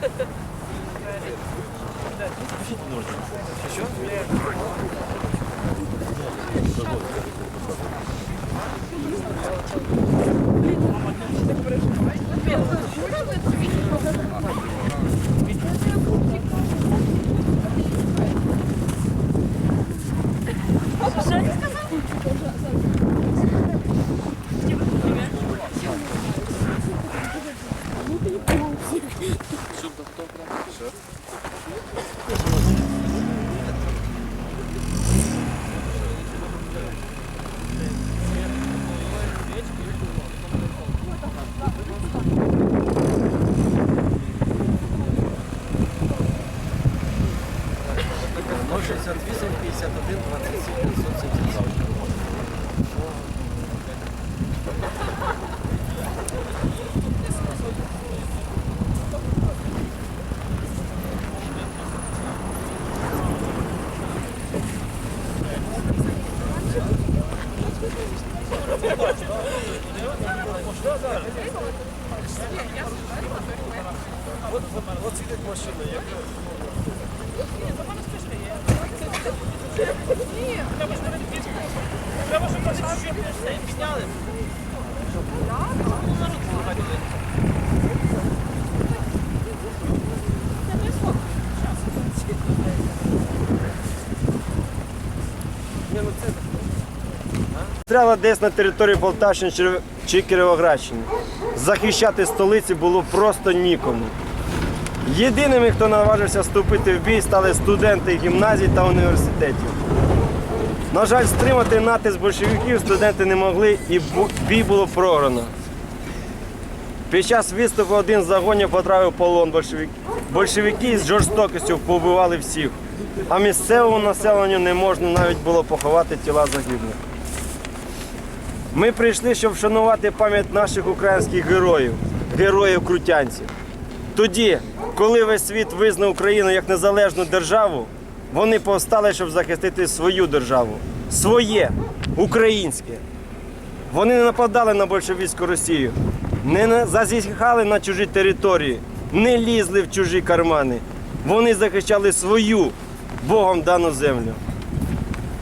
Ha ha ha. iniciativa, Стріла десь на території Полтавщини чи Кіровоградщини. Захищати столиці було просто нікому. Єдиними, хто наважився вступити в бій, стали студенти гімназій та університетів. На жаль, стримати натиск большевиків студенти не могли і бій було програно. Під час відступу один з загонів потрапив полон большевик. Большевики з жорстокістю побивали всіх, а місцевому населенню не можна навіть було поховати тіла загиблих. Ми прийшли, щоб вшанувати пам'ять наших українських героїв, героїв крутянців. Тоді, коли весь світ визнав Україну як незалежну державу, вони повстали, щоб захистити свою державу, своє, українське. Вони не нападали на большевицьку Росію, не зазіхали на чужі території, не лізли в чужі кармани. Вони захищали свою Богом дану землю.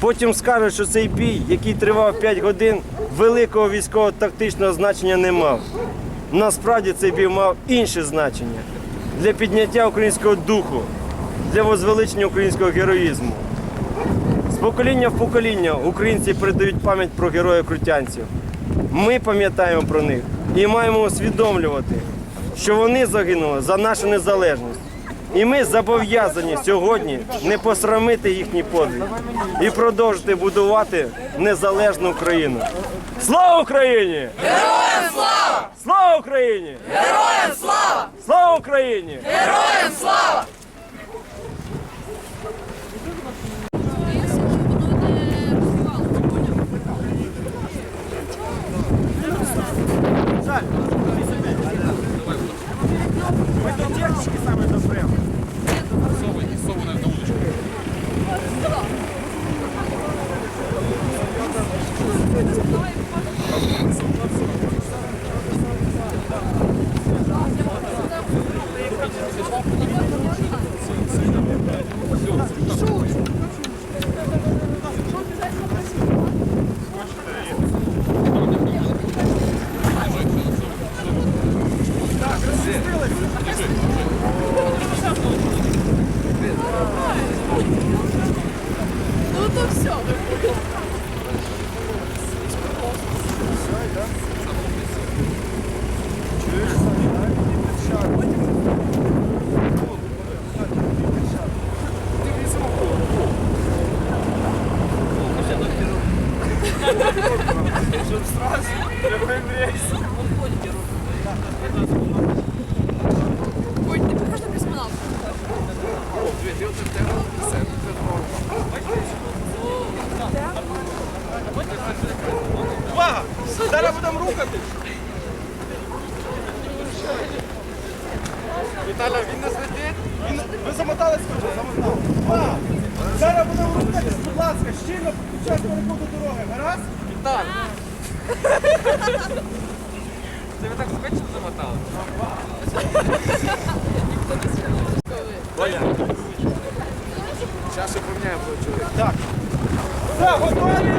Потім скажуть, що цей бій, який тривав 5 годин, великого військово-тактичного значення не мав. Насправді цей бій мав інше значення для підняття українського духу, для возвеличення українського героїзму. З покоління в покоління українці передають пам'ять про героїв крутянців. Ми пам'ятаємо про них і маємо усвідомлювати, що вони загинули за нашу незалежність. І ми зобов'язані сьогодні не посрамити їхній подвиг і продовжити будувати незалежну Україну. Слава Україні! Героям слава! Слава Україні! Героям слава! Слава Україні! Ми щільно під час переходу дороги. Гаразд? Віталій. Це ви так швидше замотали? Ніхто не схилив. Зараз ще поміняємо чоловік. Все, готові?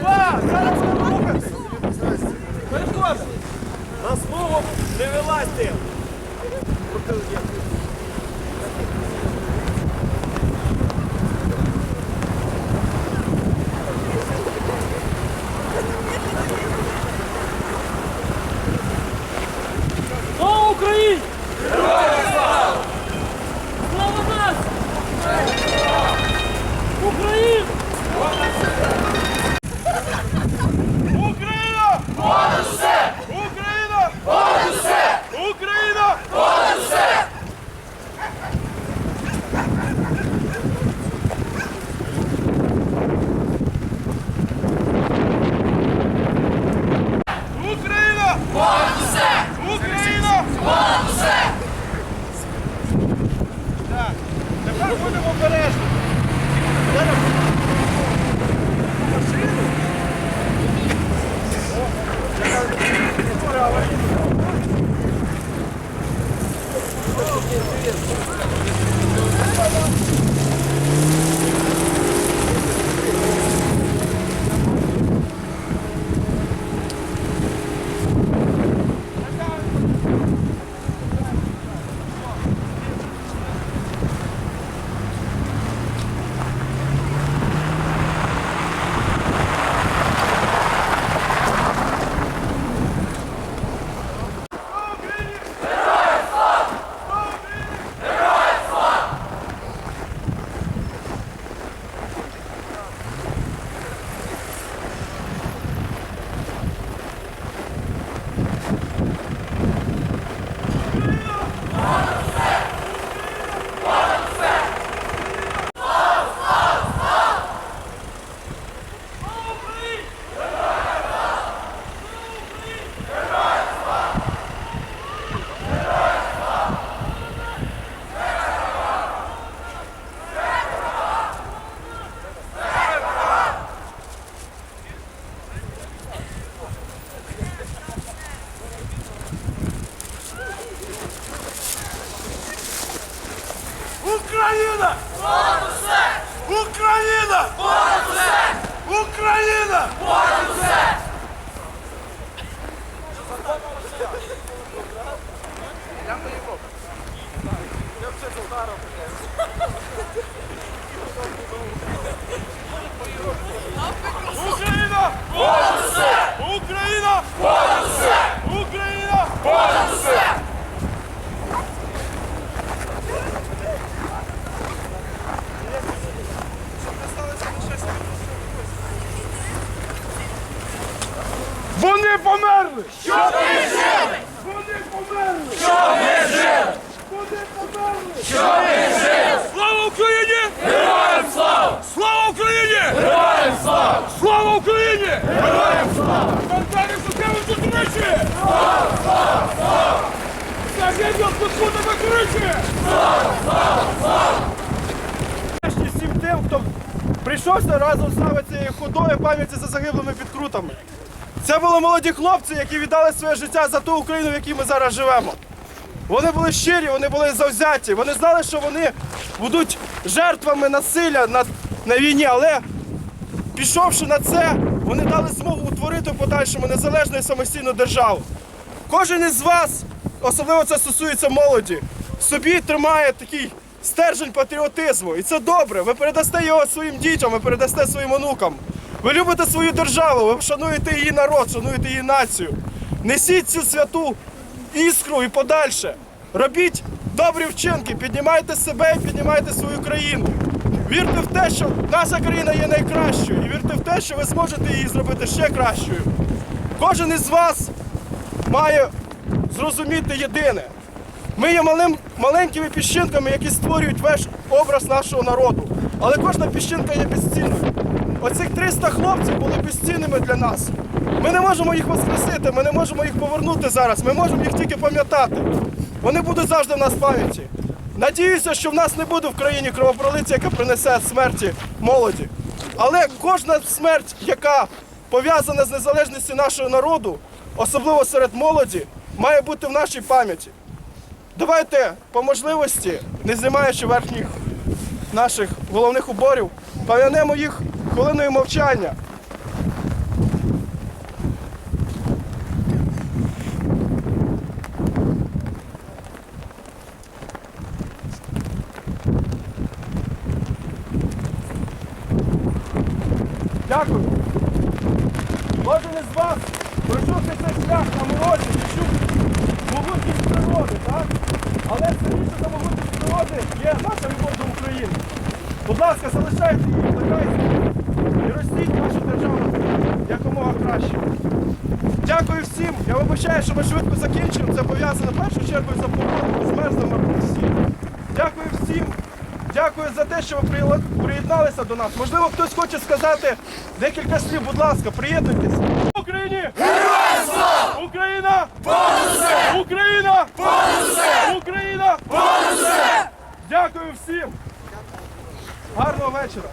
Два! Зараз будемо рухатись. Переходимо. На смугу не вилазьте. Thank you. Hamza! Героям слава! Бандери Сукевичу тричі! Слава! Слава! Слава! Загидів Кускутова тричі! Слава! Слава! Слава! всім тим, хто прийшовся разом з нами цією ходою пам'яті за загиблими підкрутами. Це були молоді хлопці, які віддали своє життя за ту Україну, в якій ми зараз живемо. Вони були щирі, вони були завзяті. Вони знали, що вони будуть жертвами насилля на, на війні, але пішовши на це, вони дали змогу утворити в подальшому незалежну і самостійну державу. Кожен із вас, особливо це стосується молоді, собі тримає такий стержень патріотизму. І це добре. Ви передасте його своїм дітям, ви передасте своїм онукам. Ви любите свою державу, ви шануєте її народ, шануєте її націю. Несіть цю святу іскру і подальше. Робіть добрі вчинки, піднімайте себе і піднімайте свою країну. Вірте в те, що наша країна є найкращою, і вірте в те, що ви зможете її зробити ще кращою. Кожен із вас має зрозуміти єдине. Ми є малим, маленькими піщинками, які створюють весь образ нашого народу. Але кожна піщинка є безцінною. Оцих 300 хлопців були безцінними для нас. Ми не можемо їх воскресити, ми не можемо їх повернути зараз. Ми можемо їх тільки пам'ятати. Вони будуть завжди в нас пам'яті. Надіюся, що в нас не буде в країні кровопролиття, яка принесе смерті молоді. Але кожна смерть, яка пов'язана з незалежністю нашого народу, особливо серед молоді, має бути в нашій пам'яті. Давайте по можливості, не знімаючи верхніх наших головних уборів, пам'янемо їх хвилиною мовчання. Дякую. Кожен із вас пройшовши цей шлях на морозі, відчув могутність природи, так? Але сильніше за могутність природи є наша любов до України. Будь ласка, залишайте її, плекайте і ростіть нашу державу якомога краще. Дякую всім. Я вибачаю, що ми швидко закінчуємо. Це пов'язано в першу чергу за погоду, змерзли, мабуть, всі. Дякую всім. Дякую за те, що ви приєдналися до нас. Можливо, хтось хоче сказати декілька слів, будь ласка, приєднуйтесь. Україні! Героям! Україна! Понусе! Україна! Понусе! Україна! Понусе! Дякую всім! Гарного вечора!